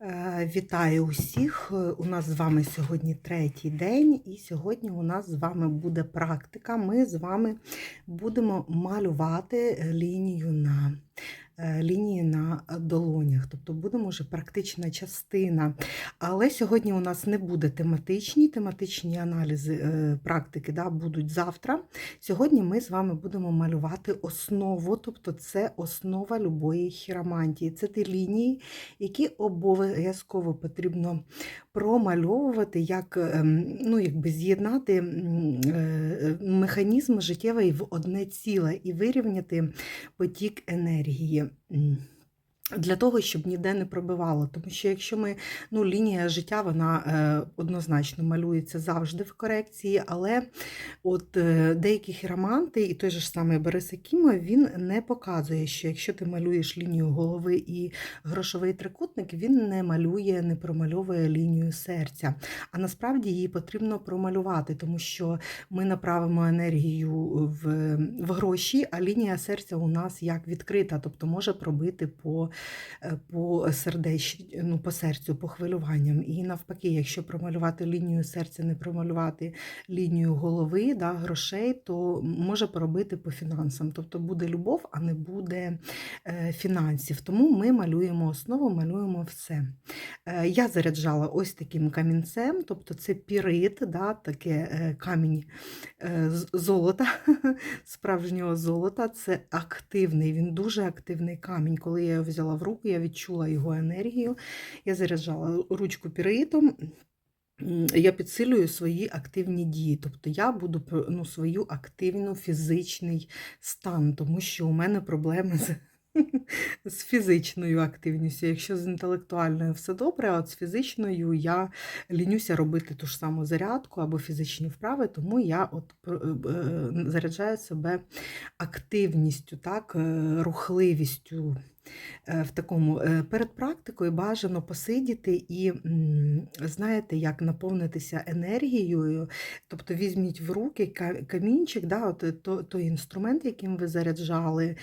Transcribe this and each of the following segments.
Е, Вітаю усіх! У нас з вами сьогодні третій день, і сьогодні у нас з вами буде практика. Ми з вами будемо малювати лінію на е, лінії на долонях, тобто будемо вже практична частина. Але сьогодні у нас не буде тематичні, тематичні аналізи е, практики да, будуть завтра. Сьогодні ми з вами будемо малювати основу, тобто це основа любої хіромантії. Це ті лінії, які обов'язково потрібно промальовувати, як ем, ну, якби з'єднати е, механізм життєвий в одне ціле і вирівняти потік енергії. mm. Для того, щоб ніде не пробивало. Тому що якщо ми, ну, лінія життя, вона е, однозначно малюється завжди в корекції, але от е, деякі хіроманти, і той же ж самий Борис Акімов, він не показує, що якщо ти малюєш лінію голови і грошовий трикутник, він не малює, не промальовує лінію серця. А насправді її потрібно промалювати, тому що ми направимо енергію в, в гроші, а лінія серця у нас як відкрита, тобто може пробити по по сердеч, ну, по серцю, по хвилюванням. І навпаки, якщо промалювати лінію серця, не промалювати лінію голови, да, грошей, то може поробити по фінансам. Тобто буде любов, а не буде е, фінансів. Тому ми малюємо основу, малюємо все. Е, Я заряджала ось таким камінцем, тобто це пірит, да, таке е, камінь е, золота, справжнього золота. Це активний, він дуже активний камінь. Коли я його взяла в руку, я відчула його енергію. Я заряджала ручку піритом. Я підсилюю свої активні дії, тобто я буду ну, свою активну фізичний стан, тому що у мене проблеми з, з фізичною активністю. Якщо з інтелектуальною все добре, а от з фізичною я лінюся робити ту ж саму зарядку або фізичні вправи, тому я от е, е, заряджаю себе активністю, так, е, рухливістю. В такому перед практикою бажано посидіти і знаєте, як наповнитися енергією. Тобто візьміть в руки камінчик, да, от той інструмент, яким ви заряджали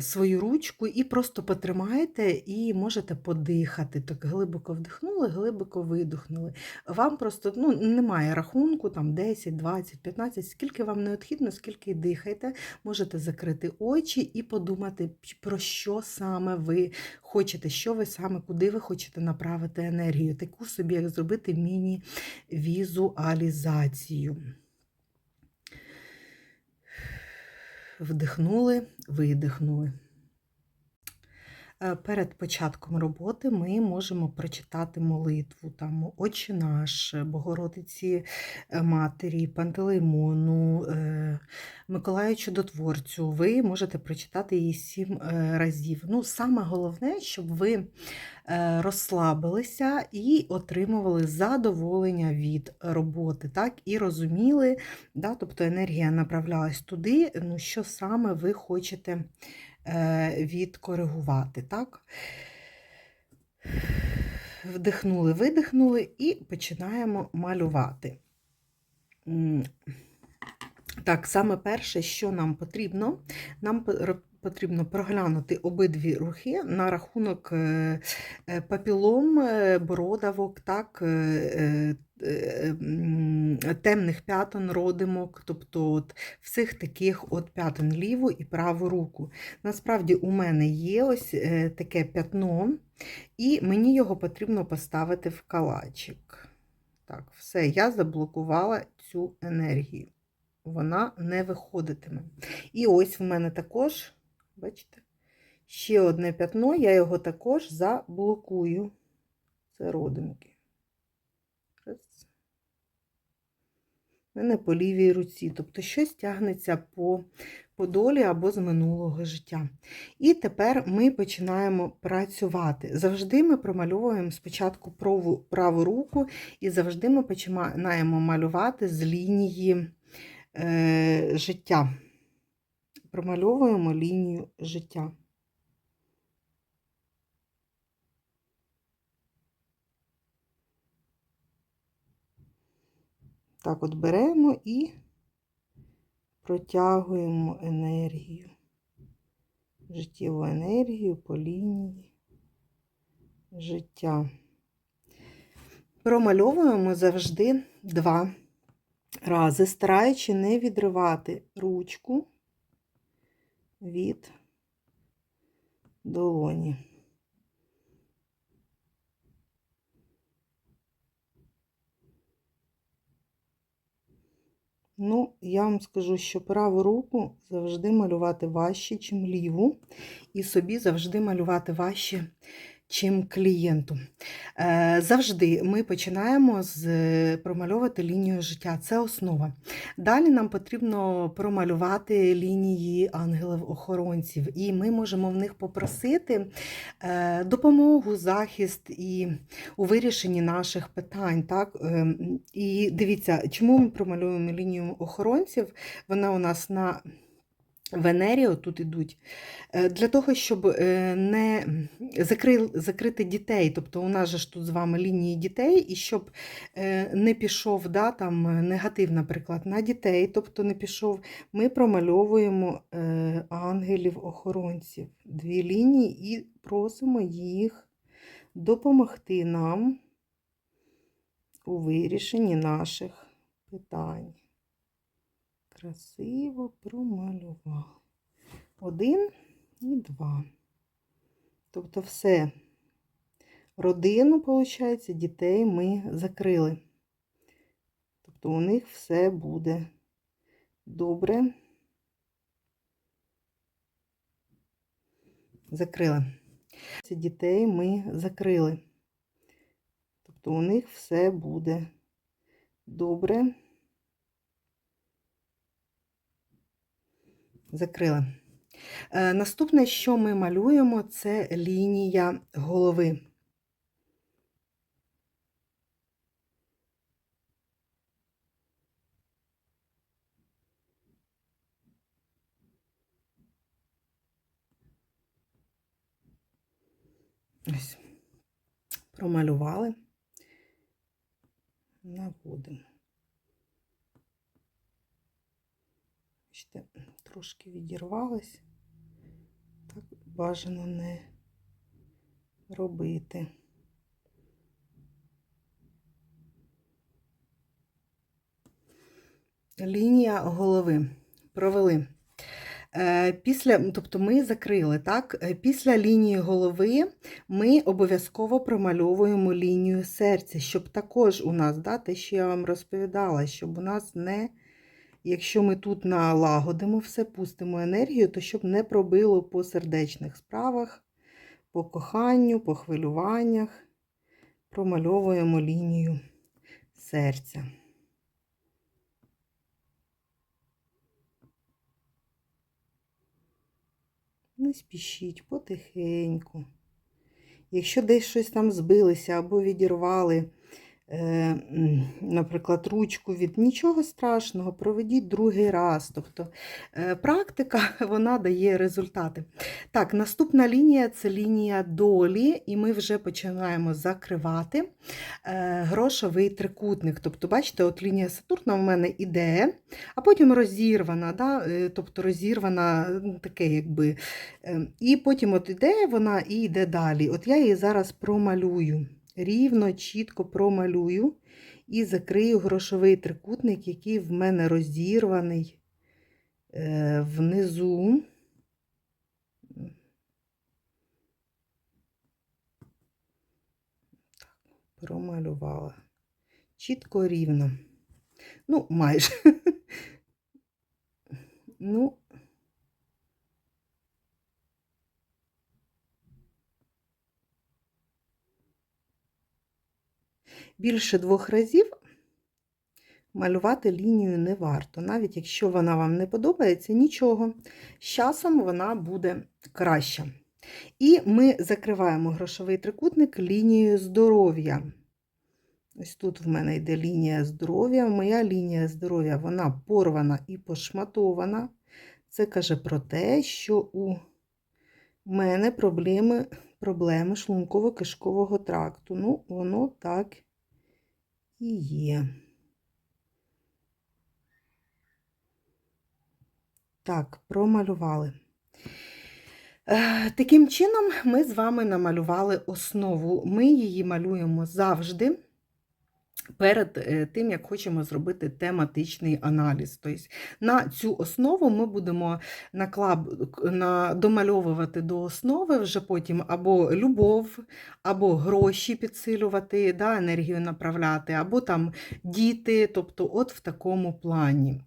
свою ручку, і просто потримайте, і можете подихати. Так глибоко вдихнули, глибоко видихнули. Вам просто ну, немає рахунку, там 10, 20, 15, скільки вам необхідно, скільки дихайте. Можете закрити очі і подумати, про що саме ви хочете, що ви саме, куди ви хочете направити енергію. Таку собі, як зробити міні-візуалізацію. Вдихнули, видихнули. Е, Перед початком роботи ми можемо прочитати молитву там Отче наш, Богородиці е, Матері, Пантелеймону, е, Миколаю Чудотворцю. Ви можете прочитати її сім е, разів. Ну, саме головне, щоб ви е, розслабилися і отримували задоволення від роботи, так, і розуміли, да, тобто енергія направлялась туди, ну, що саме ви хочете е, відкоригувати. Так? Вдихнули, видихнули і починаємо малювати. Так, саме перше, що нам потрібно, нам потрібно проглянути обидві рухи на рахунок е, е, папілом, е, бородавок, так, темних п'ятон, родимок, тобто от всіх таких от п'ятон ліву і праву руку. Насправді у мене є ось таке п'ятно, і мені його потрібно поставити в калачик. Так, все, я заблокувала цю енергію. Вона не виходитиме. І ось в мене також, бачите, ще одне п'ятно, я його також заблокую. Це родинки. Раз. У мене по лівій руці, тобто щось тягнеться по, по долі або з минулого життя. І тепер ми починаємо працювати. Завжди ми промальовуємо спочатку праву, праву руку, і завжди ми починаємо малювати з лінії е, життя. Промальовуємо лінію життя. Так от беремо і протягуємо енергію, життєву енергію по лінії життя. Промальовуємо завжди два рази, стараючи не відривати ручку від долоні. Ну, я вам скажу, що праву руку завжди малювати важче, ніж ліву, і собі завжди малювати важче, чим клієнту. Е, Завжди ми починаємо з е, промальовувати лінію життя. Це основа. Далі нам потрібно промалювати лінії ангелів-охоронців, і ми можемо в них попросити е, допомогу, захист і у вирішенні наших питань. Так? І дивіться, чому ми промалюємо лінію охоронців? Вона у нас на Венері тут ідуть, е, для того, щоб е, не закри, закрити дітей. Тобто у нас же ж тут з вами лінії дітей, і щоб е, не пішов да, там, негатив, наприклад, на дітей, тобто не пішов, ми промальовуємо ангелів-охоронців. Дві лінії і просимо їх допомогти нам у вирішенні наших питань красиво промалювали. Один і два. Тобто все, родину, виходить, дітей ми закрили. Тобто у них все буде добре. Закрили. Дітей ми закрили. Тобто у них все буде добре. Закрила. Е, наступне, що ми малюємо, це лінія голови. Ось, промалювали, наводимо. Бачите, трошки відірвалась, так бажано не робити. Лінія голови провели. Е, після, тобто ми закрили, так? Е, після лінії голови ми обов'язково промальовуємо лінію серця, щоб також у нас, да, те, що я вам розповідала, щоб у нас не Якщо ми тут налагодимо все, пустимо енергію, то щоб не пробило по сердечних справах, по коханню, по хвилюваннях, промальовуємо лінію серця. Не спішіть потихеньку. Якщо десь щось там збилися або відірвали, наприклад, ручку від нічого страшного, проведіть другий раз. Тобто е, практика вона дає результати. Так, наступна лінія це лінія долі, і ми вже починаємо закривати е, грошовий трикутник. Тобто, бачите, от лінія Сатурна в мене іде, а потім розірвана, да? тобто розірвана таке, якби. І потім от іде вона і йде далі. От я її зараз промалюю рівно, чітко промалюю і закрию грошовий трикутник, який в мене розірваний е, внизу. Промалювала. Чітко рівно. Ну, майже. Ну, Більше двох разів малювати лінію не варто. Навіть якщо вона вам не подобається, нічого. З часом вона буде краща. І ми закриваємо грошовий трикутник лінією здоров'я. Ось тут в мене йде лінія здоров'я. Моя лінія здоров'я вона порвана і пошматована. Це каже про те, що у мене проблеми проблеми шлунково-кишкового тракту. Ну, воно так і є. Так, промалювали. Е, Таким чином, ми з вами намалювали основу. Ми її малюємо завжди. Перед е, тим, як хочемо зробити тематичний аналіз. Тобто на цю основу ми будемо наклад, на, домальовувати до основи вже потім або любов, або гроші підсилювати, да, енергію направляти, або там діти, тобто от в такому плані.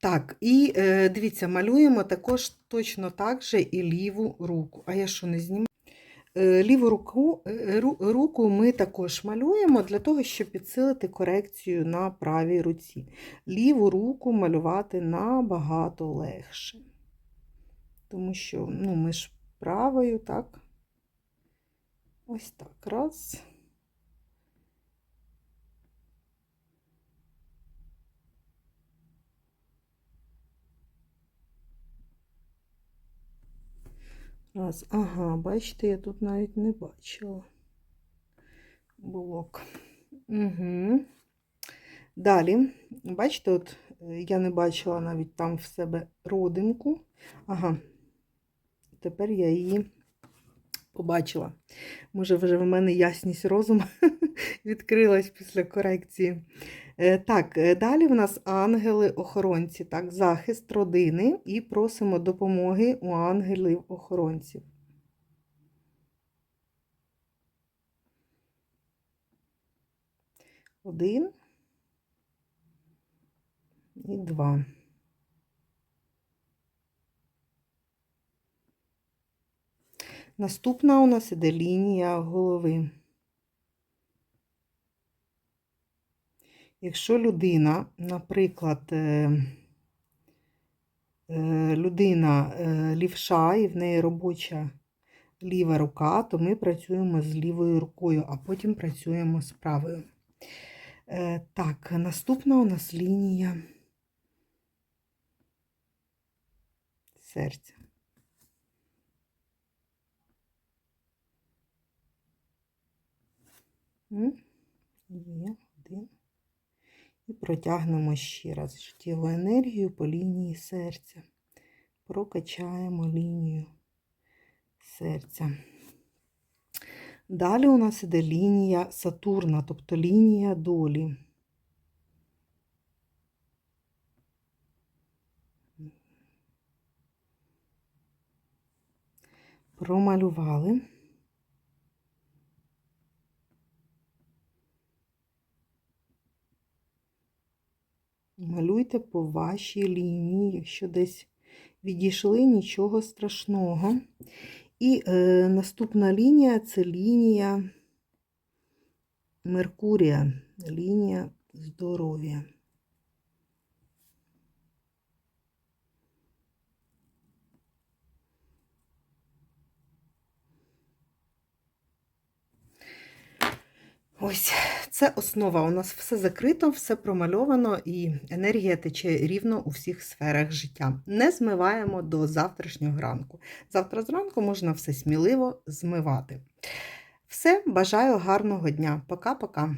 Так, і е, дивіться, малюємо також точно так же і ліву руку. А я що не знімаю? Е, Ліву руку, е, руку ми також малюємо для того, щоб підсилити корекцію на правій руці. Ліву руку малювати набагато легше. Тому що ну, ми ж правою, так? Ось так. Раз. Раз. Ага, бачите, я тут навіть не бачила блок. Угу. Далі, бачите, от е, я не бачила навіть там в себе родинку. Ага, тепер я її побачила. Може, вже в мене ясність розуму відкрилась після корекції. Е, Так, е, далі в нас ангели-охоронці, так, захист родини і просимо допомоги у ангелів-охоронців. Один і два. Наступна у нас іде лінія голови. Якщо людина, наприклад, е, е, людина е, лівша і в неї робоча ліва рука, то ми працюємо з лівою рукою, а потім працюємо з правою. Так, наступна у нас лінія серця. Є. І протягнемо ще раз життєву енергію по лінії серця. Прокачаємо лінію серця. Далі у нас іде лінія Сатурна, тобто лінія долі. Промалювали. Малюйте по вашій лінії, якщо десь відійшли, нічого страшного. І е, наступна лінія це лінія Меркурія, лінія здоров'я. Ось це основа. У нас все закрито, все промальовано, і енергія тече рівно у всіх сферах життя. Не змиваємо до завтрашнього ранку. Завтра зранку можна все сміливо змивати. Все, бажаю гарного дня. Пока-пока.